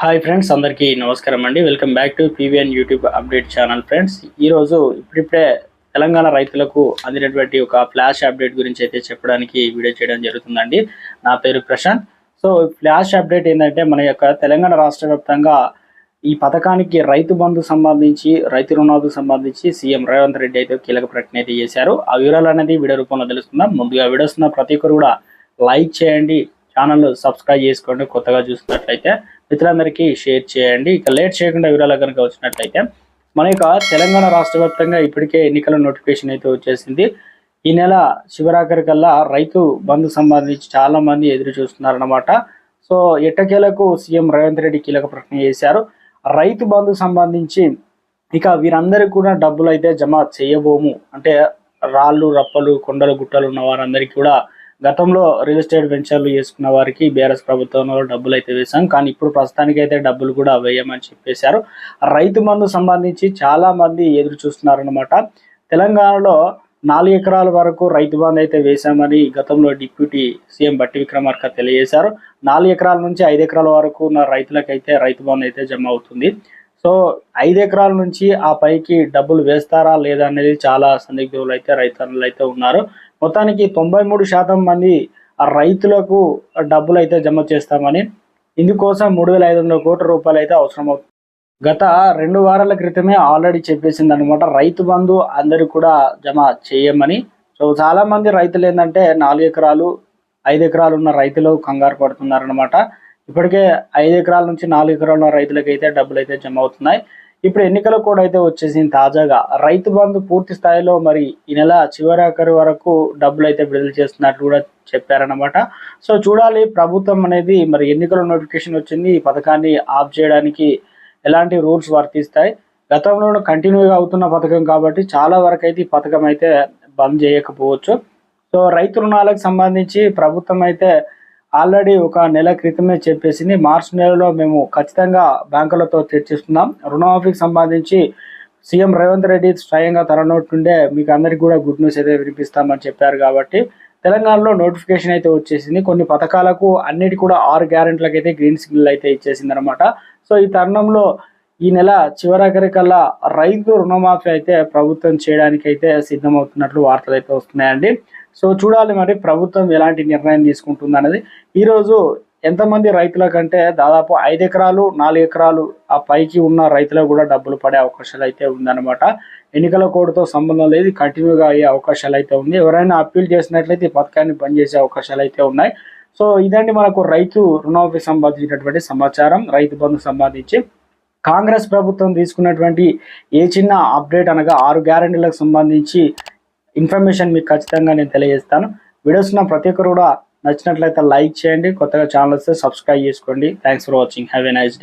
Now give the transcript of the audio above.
Hi friends అందరికీ నమస్కారం అండి. Welcome back to PVN YouTube update channel friends ఈరోజు ఇప్పుడిప్పుడే తెలంగాణ రైతులకు అందినటువంటి ఒక ఫ్లాష్ అప్డేట్ గురించి అయితే చెప్పడానికి వీడియో చేయడం జరుగుతుందండి. నా పేరు ప్రశాంత్. సో ఫ్లాష్ అప్డేట్ ఏంటంటే మన యొక్క తెలంగాణ రాష్ట్ర వ్యాప్తంగా ఈ పథకానికి రైతు బంధు సంబంధించి రైతు రుణాలకు సంబంధించి సీఎం రేవంత్ రెడ్డి అయితే కీలక ప్రకటన అయితే చేశారు. ఆ వివరాలు అనేది వీడియో రూపంలో తెలుసుకుందాం. ముందుగా వీడియోస్తున్న ప్రతి ఒక్కరు కూడా లైక్ చేయండి. ఛానల్ సబ్స్క్రైబ్ చేసుకోండి. కొత్తగా చూసినట్లయితే మిత్రులందరికీ షేర్ చేయండి. ఇక లేట్ చేయకుండా వివరాలు కనుక వచ్చినట్లయితే మన యొక్క తెలంగాణ రాష్ట్ర వ్యాప్తంగా ఇప్పటికే ఎన్నికల నోటిఫికేషన్ అయితే వచ్చేసింది. ఈ నెల శివరాఖరి కల్లా రైతు బంధు సంబంధించి చాలా మంది ఎదురు చూస్తున్నారన్నమాట. సో ఎట్టకేలకు సీఎం రేవంత్ రెడ్డి కీలక ప్రకటన చేశారు. రైతు బంధు సంబంధించి ఇక వీరందరికీ కూడా డబ్బులు అయితే జమ చేయబోము. అంటే రాళ్ళు రప్పలు కొండలు గుట్టలు ఉన్న వారందరికీ కూడా గతంలో రియల్ ఎస్టేట్ వెంచర్లు చేసుకున్న వారికి బీఆర్ఎస్ ప్రభుత్వంలో డబ్బులు అయితే వేశాం. కానీ ఇప్పుడు ప్రస్తుతానికి అయితే డబ్బులు కూడా వేయమని చెప్పేశారు. రైతు మందు సంబంధించి చాలా మంది ఎదురు చూస్తున్నారన్నమాట. తెలంగాణలో నాలుగు ఎకరాల వరకు రైతు బంధు అయితే వేశామని గతంలో డిప్యూటీ సీఎం బట్టి విక్రమార్క తెలియజేశారు. నాలుగు ఎకరాల నుంచి ఐదు ఎకరాల వరకు ఉన్న రైతులకైతే రైతు బంధు అయితే జమ అవుతుంది. సో ఐదు ఎకరాల నుంచి ఆ పైకి డబ్బులు వేస్తారా లేదా అనేది చాలా సందిగ్ధులు అయితే రైతన్నులు అయితే ఉన్నారు. మొత్తానికి తొంభై మూడు శాతం మంది ఆ రైతులకు డబ్బులు అయితే జమ చేస్తామని ఇందుకోసం మూడు వేల ఐదు వందల కోట్ల రూపాయలు అయితే అవసరం అవుతుంది గత రెండు వారాల క్రితమే ఆల్రెడీ చెప్పేసింది అనమాట రైతు బంధు అందరూ కూడా జమ చేయమని. సో చాలా మంది రైతులు ఏంటంటే నాలుగు ఎకరాలు ఐదు ఎకరాలు ఉన్న రైతులు కంగారు పడుతున్నారనమాట ఇప్పటికే ఐదు ఎకరాల నుంచి నాలుగు ఎకరాల ఉన్న రైతులకైతే డబ్బులు అయితే జమ అవుతున్నాయి. ఇప్పుడు ఎన్నికల కూడా అయితే వచ్చేసింది తాజాగా. రైతు బంధు పూర్తి స్థాయిలో మరి ఈ నెల చివరాఖరి వరకు డబ్బులు అయితే విడుదల చేస్తున్నట్లు కూడా చెప్పారనమాట సో చూడాలి ప్రభుత్వం అనేది మరి ఎన్నికల నోటిఫికేషన్ వచ్చింది ఈ పథకాన్ని ఆఫ్ చేయడానికి ఎలాంటి రూల్స్ వర్తిస్తాయి? గతంలో కంటిన్యూగా అవుతున్న పథకం కాబట్టి చాలా వరకు అయితే ఈ పథకం అయితే బంద్ చేయకపోవచ్చు. సో రైతు రుణాలకు సంబంధించి ప్రభుత్వం అయితే ఆల్రెడీ ఒక నెల క్రితమే చెప్పేసింది. మార్చ్ నెలలో మేము ఖచ్చితంగా బ్యాంకులతో చర్చిస్తున్నాం. రుణమాఫీకి సంబంధించి సీఎం రేవంత్ రెడ్డి స్వయంగా తన నుండే మీకు అందరికి కూడా గుడ్ న్యూస్ అయితే వినిపిస్తామని చెప్పారు కాబట్టి తెలంగాణలో నోటిఫికేషన్ అయితే వచ్చేసింది. కొన్ని పథకాలకు అన్నిటి కూడా ఆరు గ్యారెంట్లకు అయితే గ్రీన్ సిగ్నల్ అయితే ఇచ్చేసింది అనమాట సో ఈ తరుణంలో ఈ నెల చివరాఖరి రైతు రుణమాఫీ అయితే ప్రభుత్వం చేయడానికి అయితే సిద్ధమవుతున్నట్లు వార్తలు అయితే వస్తున్నాయండి. సో చూడాలి మరి ప్రభుత్వం ఎలాంటి నిర్ణయం తీసుకుంటుంది అనేది ఈరోజు ఎంతమంది రైతుల కంటే దాదాపు ఐదు ఎకరాలు నాలుగు ఎకరాలు ఆ పైకి ఉన్న రైతులకు కూడా డబ్బులు పడే అవకాశాలు అయితే ఉందన్నమాట. ఎన్నికల కోడ్తో సంబంధం లేదు కంటిన్యూగా అయ్యే అవకాశాలు అయితే ఉంది. ఎవరైనా అప్పీల్ చేసినట్లయితే ఈ పథకాన్ని బంద్ చేసే అవకాశాలు అయితే ఉన్నాయి. సో ఇదండి మనకు రైతు రుణమాఫీ సంబంధించినటువంటి సమాచారం. రైతు బంధు సంబంధించి కాంగ్రెస్ ప్రభుత్వం తీసుకున్నటువంటి ఏ చిన్న అప్డేట్ అనగా ఆరు గ్యారెంటీలకు సంబంధించి ఇన్ఫర్మేషన్ మీకు ఖచ్చితంగా నేను తెలియజేస్తాను. వీడియోస్ ఉన్న ప్రతి ఒక్కరు కూడా నచ్చినట్లయితే లైక్ చేయండి. కొత్తగా ఛానల్ వస్తే సబ్స్క్రైబ్ చేసుకోండి. Thanks for watching have a nice day